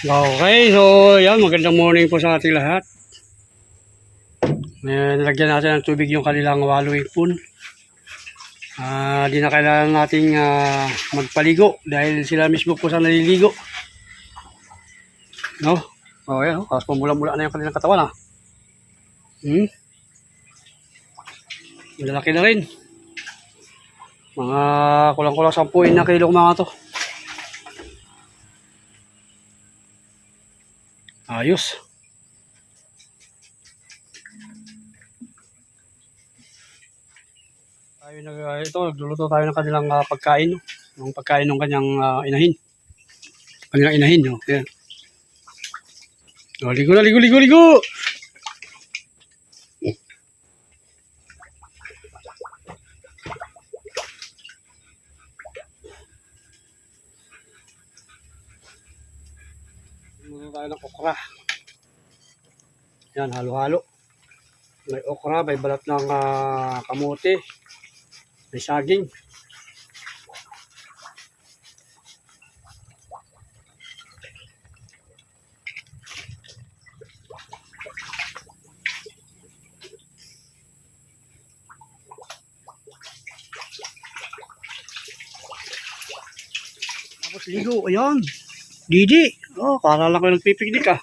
Okay, so yan, magandang morning po sa ating lahat. Eh, nilagyan natin ng tubig yung kanilang walo ipon. Ah, di na kailangan nating ah, magpaligo dahil sila mismo po sa naliligo. No? Oh, yan, oh. Tapos pumula-mula na yung kanilang katawan, ah. Hmm? Malaki na rin. Mga kulang-kulang 10 na kilo mga to. Ayos. Tayo nag uh, ito nagluluto tayo ng kanilang ah, pagkain, no? Yung pagkain ng kanyang ah, inahin. Kanilang inahin, no. Ayan. Oh, ligo na, ligo, ligo, ligo. Tayo ng okra. Yan, halo-halo. May okra, may balat ng ah, kamote, may saging. Tapos ligo, ayan. Didi. Oh, lang ko nagpipiknik ah.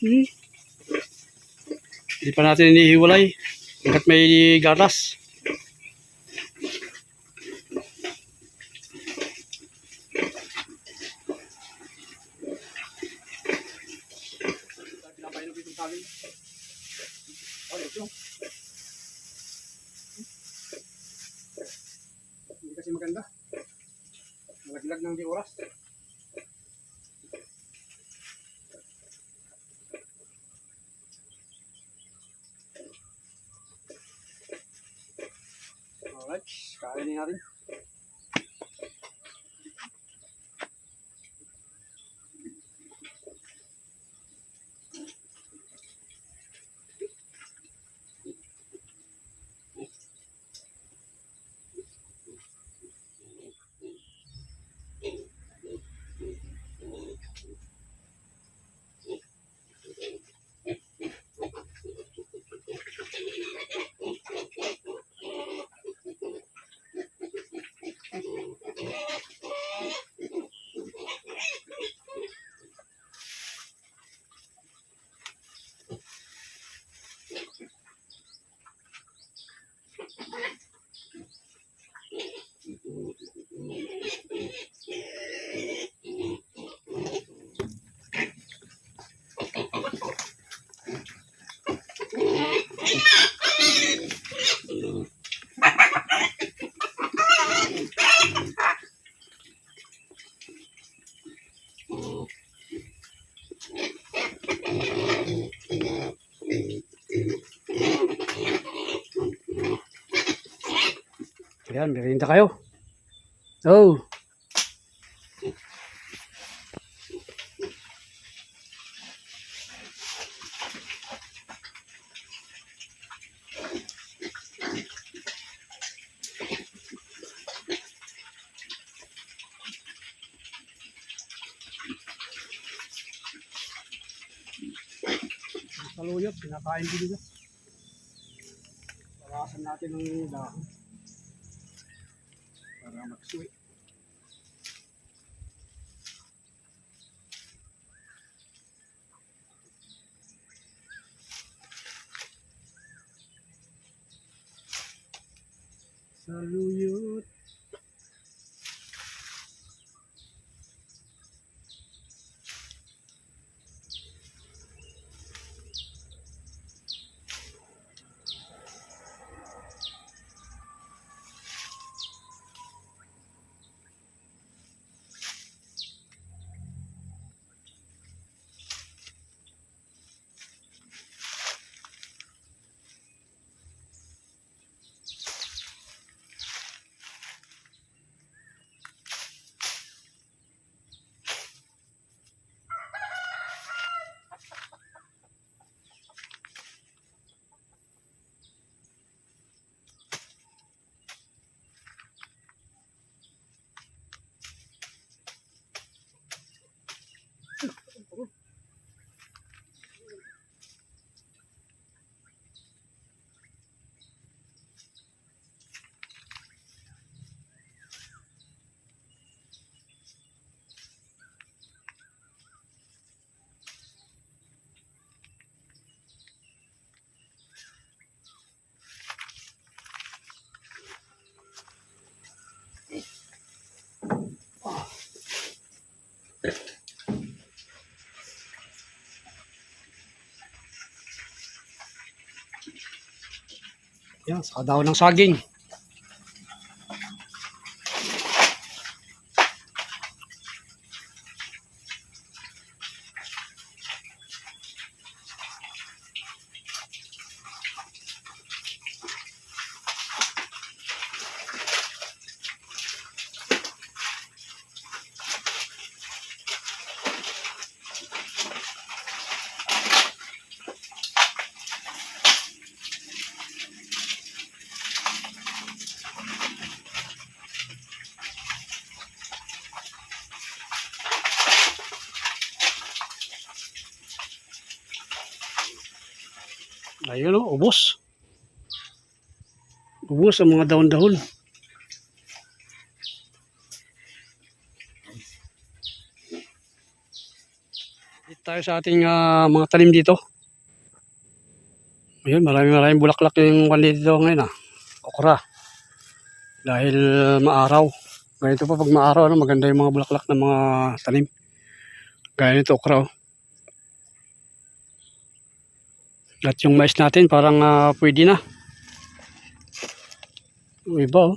Hmm. Hindi pa natin inihiwalay. Hanggat may gatas. Hindi kasi maganda. Ng di oras. Alright, kainin natin. Ayan, merienda kayo. Oh. Saluyot, pinakain din nila. Bawasan natin ng dahon para magsuwi. Saluyot. Yan, sa daw ng saging. Ayun o, ubos. Ubos ang mga dahon-dahon. Dito tayo sa ating ah, mga tanim dito. Ayun, maraming maraming bulaklak yung kwan dito ngayon ah. Okra. Dahil maaraw. Ganito pa pag maaraw, ano, maganda yung mga bulaklak ng mga tanim. Gaya nito, okra oh. At yung mais natin parang ah, pwede na. Yung iba oh.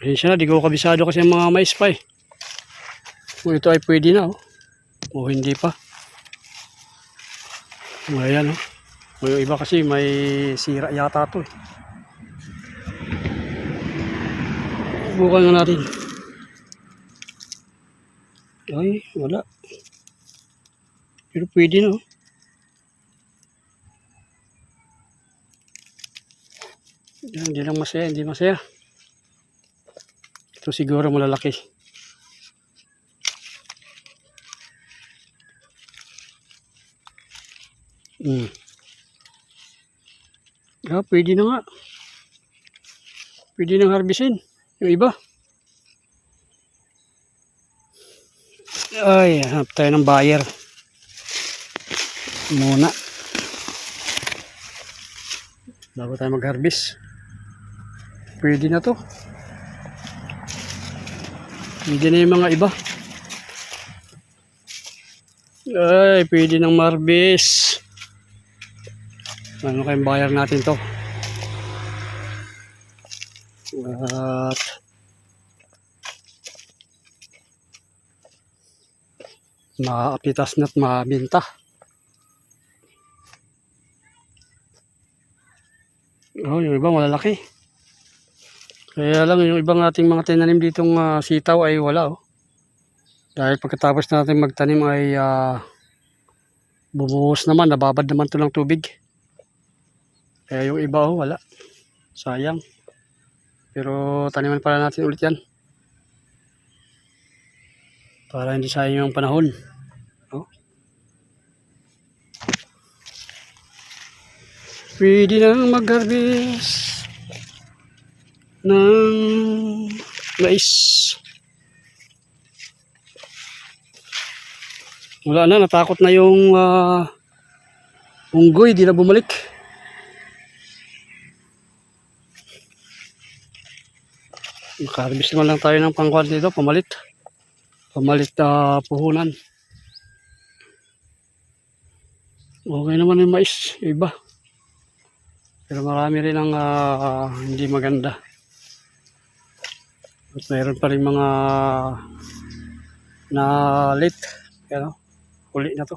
Pasensya na, di ko kabisado kasi ang mga mais pa eh. Kung ito ay pwede na oh. O hindi pa. Ayan oh. Yung iba kasi may sira yata to eh. Bukan na natin. Ay, wala. Pero pwede na oh. Yan, Hindi lang masaya, hindi masaya. Ito siguro malalaki. Hmm. Ah, pwede na nga. Pwede nang harbisin. Yung iba. Ay, hanap tayo ng buyer. Muna. Bago tayo mag-harvest. Pwede na to. Pwede na yung mga iba. Ay, pwede nang marbis. Ano kayong bayar natin to? At makakapitas na't mabinta. Oh, yung iba malalaki. Kaya lang yung ibang ating mga tinanim ditong ah, sitaw ay wala oh. Dahil pagkatapos natin magtanim ay ah, bumuhos naman, nababad naman to ng tubig. Kaya yung iba oh, wala. Sayang. Pero taniman pala natin ulit yan. Para hindi sayang yung panahon. Oh. Pwede nang mag-harvest ng mais. Wala na, natakot na yung ah, unggoy, di na bumalik. Naka-harvest naman lang tayo ng pangkwan dito, pamalit. Pamalit na puhunan. Okay naman yung mais, iba. Pero marami rin ang ah, hindi maganda. At mayroon pa rin mga na late. Yan o, huli na to.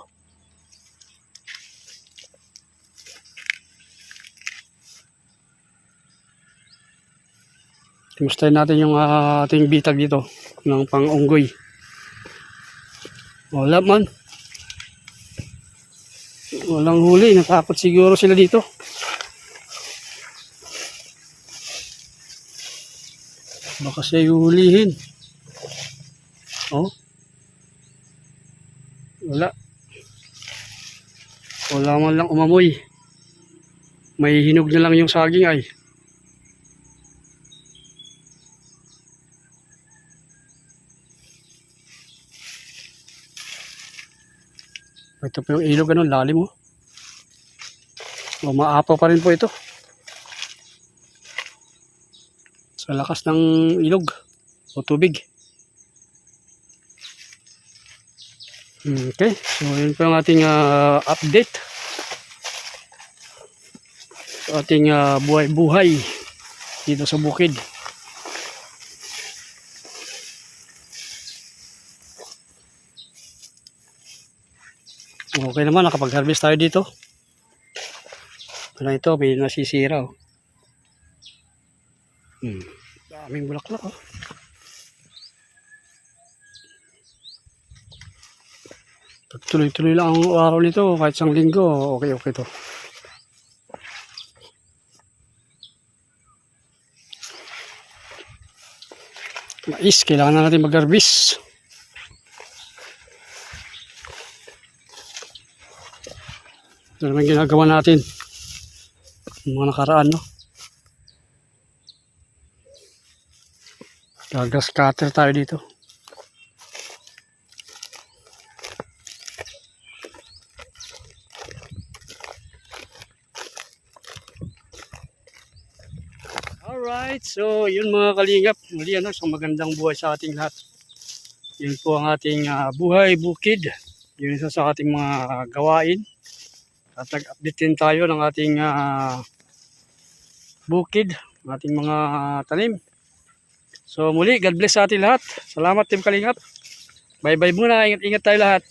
Kumustahin natin yung ah, ating bitag dito ng pang-unggoy. Wala man. Walang huli. Natakot siguro sila dito. Baka siya hulihin. Oh. Wala. Wala man lang umamoy. May hinog na lang yung saging ay. Ito po yung ilog ano, lalim. Oh. Umaapaw pa rin po ito. Sa lakas ng ilog o tubig. Okay, so yun po ang ating ah, update. Sa ating ah, buhay-buhay dito sa bukid. Okay naman, nakapag-harvest tayo dito. Ano ito, may nasisira. Oh. Hmm. Daming bulaklak. Oh. Pag tuloy-tuloy lang ang araw nito, kahit isang linggo, okay, okay to. Mais, kailangan na natin mag-harvest. Ito naman ginagawa natin. Mga nakaraan, no? Gagas cutter tayo dito. Alright, so yun mga kalingap. Muli ano, isang magandang buhay sa ating lahat. Yun po ang ating ah, buhay bukid. Yun isa sa ating mga gawain. At nag-update tayo ng ating ah, bukid, ng ating mga tanim. So muli, God bless sa ating lahat. Salamat Team Kalingap. Bye-bye muna. Ingat-ingat tayo lahat.